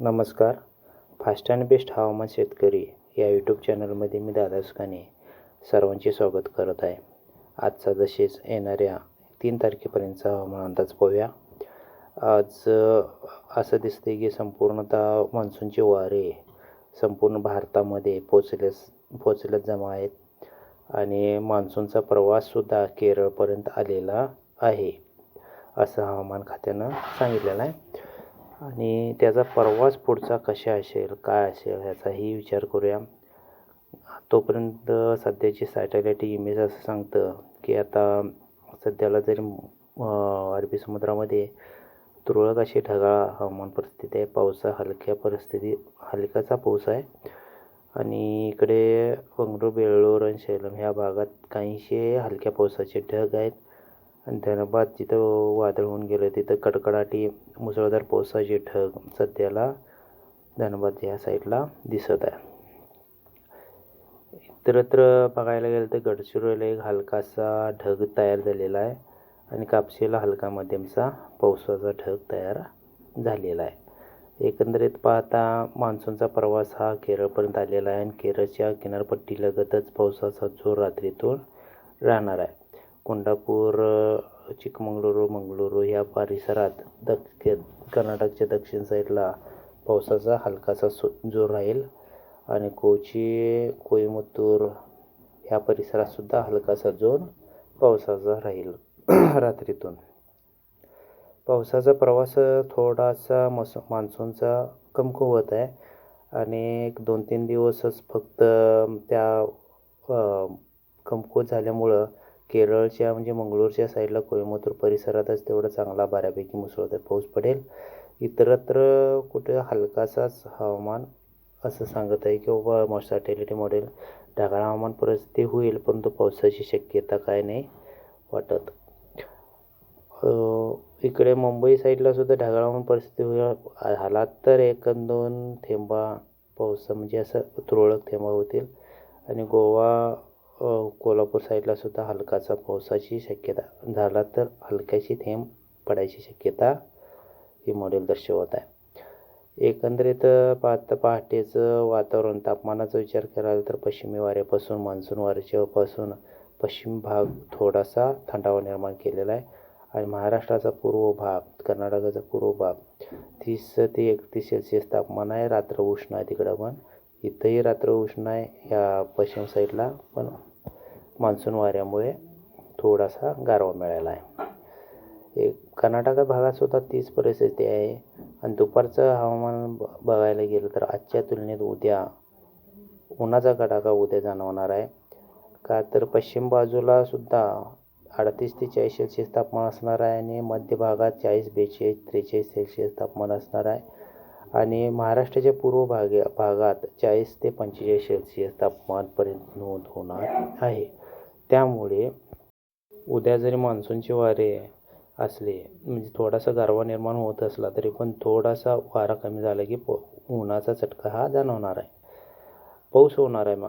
नमस्कार. Fast and best हवामान शेतकरी या यूट्यूब चॅनलमध्ये मी दादा सुखाने सर्वांचे स्वागत करत आहे. आजचा जसेच येणाऱ्या तीन तारखेपर्यंतचा हवामान अंदाज पाहूया. आज असं दिसते की संपूर्णतः मान्सूनचे वारे संपूर्ण भारतामध्ये पोचल्यास पोचल्यात जमा आहेत. आणि मान्सूनचा प्रवाससुद्धा केरळपर्यंत आलेला आहे असं हवामान खात्यानं सांगितलेलं आहे. आणि त्याचा प्रवास पुढचा कशा असेल काय असेल ह्याचाही विचार करूया. तोपर्यंत सध्याची सॅटेलाईट इमेज असं सांगतं की आता सध्याला जरी अरबी समुद्रामध्ये तुरळक अशी ढगाळ हवामान परिस्थिती आहे पावसा हलक्या परिस्थिती हलकाचा पाऊस आहे. आणि इकडे बंगळूर बेळूर आणि शैलम ह्या भागात काहीशे हलक्या पावसाचे ढग आहेत. आणि धनबाद जिथं वादळ होऊन गेलं तिथं कडकडाटी मुसळधार पावसाचे ढग सध्याला धनबाद ह्या साईडला दिसत आहे. इतरत्र बघायला गेलं तर गडचिरोलीला एक हलकासा ढग तयार झालेला आहे आणि कापशीला हलका मध्यमचा पावसाचा ढग तयार झालेला आहे. एकंदरीत पाहता मान्सूनचा प्रवास हा केरळपर्यंत आलेला आहे आणि केरळच्या किनारपट्टीलगतच पावसाचा जोर रात्रीतून राहणार आहे. कोल्हापूर चिकमंगळूर मंगळुरू ह्या परिसरात दक्ष कर्नाटकच्या दक्षिण साईडला पावसाचा हलकासा सो जोर राहील. आणि कोची कोईमुत्तूर ह्या परिसरातसुद्धा हलकासा जोर पावसाचा राहील रात्रीतून. पावसाचा प्रवास थोडासा मस मान्सूनचा कमकुवत आहे. आणि एक दोन तीन दिवसच फक्त त्या कमकुवत झाल्यामुळं केरळच्या म्हणजे मंगळूरच्या साईडला कोईमतूर परिसरातच तेवढा चांगला बऱ्यापैकी मुसळधार पाऊस पडेल. इतरत्र कुठे हलकासाच हवामान असं सांगत आहे की बाबा मो सॅटेलिटी मॉडेल ढगाळ हवामान परिस्थिती होईल परंतु पावसाची शक्यता काय नाही वाटत. इकडे मुंबई साईडला सुद्धा ढगाळ हवामान परिस्थिती होईल. आला तर एक दोन थेंबा पाऊस म्हणजे असं तुरळक थेंबा होतील. आणि गोवा कोल्हापूर साईडला सुद्धा हलकाचा पावसाची शक्यता. झाला तर हलक्याची थेंब पडायची शक्यता ही मॉडेल दर्शवत आहे. एकंदरीत पाहता पहाटेचं वातावरण तापमानाचा विचार करायला तर पश्चिमी वाऱ्यापासून मान्सून वाऱ्याच्यापासून पश्चिम भाग थोडासा थंडावा निर्माण केलेला आहे आणि महाराष्ट्राचा पूर्व भाग कर्नाटकाचा पूर्व भाग तीस ते एकतीस सेल्सिअस तापमान आहे. रात्र उष्ण आहे तिकडं पण. इथंही रात्र उष्ण आहे ह्या पश्चिम साईडला पण मान्सून वाऱ्यामुळे थोडासा गारवा मिळाला आहे. एक कर्नाटक भागातसुद्धा तीच परिस्थिती आहे. आणि दुपारचं हवामान ब बघायला गेलं तर आजच्या तुलनेत उद्या उन्हाचा कडाका उद्या जाणवणार आहे. का तर पश्चिम बाजूला सुद्धा अडतीस ते चाळीस सेल्सिअस तापमान असणार आहे आणि मध्य भागात चाळीस बेचाळीस त्रेचाळीस सेल्सिअस तापमान असणार आहे. आणि महाराष्ट्राच्या पूर्व भागे भागात चाळीस ते पंचेचाळीस सेल्सिअस तापमानपर्यंत नोंद होणार आहे. त्यामुळे उद्या जरी मान्सूनचे वारे असले म्हणजे थोडासा गारवा निर्माण होत असला तरी पण थोडासा वारा कमी झाला की प उन्हाचा चटका हा जाणवणार आहे. पाऊस होणार आहे मा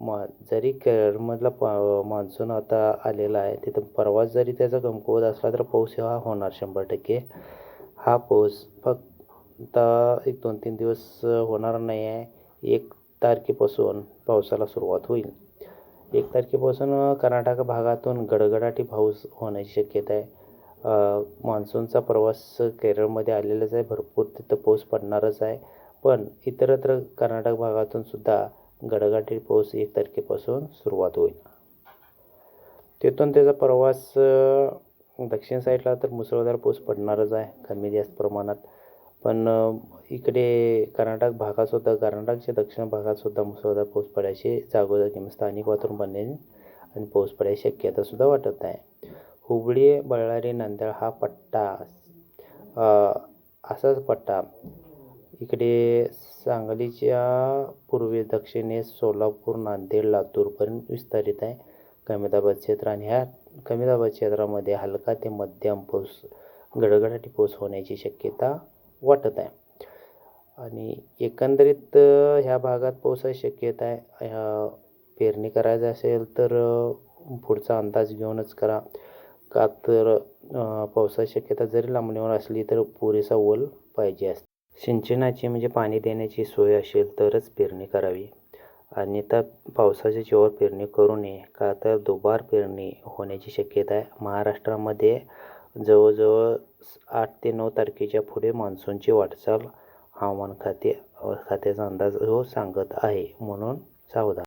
मा जरी केरळमधला प मान्सून आता आलेला आहे तिथं प्रवास जरी त्याचा कमकुवत असला तर पाऊस हा होणार शंभर टक्के. हा पाऊस फक्त आता एक दोन तीन दिवस होणार नाही आहे एक तारखेपासून पावसाला सुरुवात होईल. एक तारखेपासून कर्नाटक भागातून गडगडाटी पाऊस होण्याची शक्यता आहे. मान्सूनचा प्रवास केरळमध्ये आलेलाच आहे. भरपूर तिथं पाऊस पडणारच आहे. पण इतरत्र कर्नाटक भागातून सुद्धा गडगडाटी पाऊस एक तारखेपासून सुरुवात होईल. तिथून त्याचा प्रवास दक्षिण साईडला तर मुसळधार पाऊस पडणारच आहे. कमी जास्त प्रमाणात. पण इकडे कर्नाटक भागातसुद्धा कर्नाटकच्या दक्षिण भागातसुद्धा मुसळधार पाऊस पडायची जागोजागी स्थानिक वातावरण बनणे आणि पाऊस पडायची शक्यतासुद्धा वाटत आहे हुबळी बಳ್ಳारी नांदेड हा पट्टा असाच पट्टा. इकडे सांगलीच्या पूर्वेस दक्षिणेस सोलापूर नांदेड लातूरपर्यंत विस्तारित आहे. कमी दाबाचे क्षेत्र आणि ह्या कमी दाबाच्या क्षेत्रामध्ये हलका ते मध्यम पाऊस गडगडाटी पाऊस होण्याची शक्यता वाटत आहे. आणि एकंदरीत ह्या भागात पावसाची शक्यता आहे. पेरणी करायचं असेल तर पुढचा अंदाज घेऊनच करा. का तर पावसाची शक्यता जरी लांबणीवर असली तर पुरेसा ओल पाहिजे असते. सिंचनाची म्हणजे पाणी देण्याची सोय असेल तरच पेरणी करावी. आणि त्या पावसाच्या जीवावर पेरणी करू नये. का तर दुबार पेरणी होण्याची शक्यता आहे. महाराष्ट्रामध्ये जवळजवळ आठ ते नऊ तारखेच्या पुढे मान्सूनची वाटचाल हवामान खाते खात्याचा अंदाज हो सांगत आहे म्हणून सावधान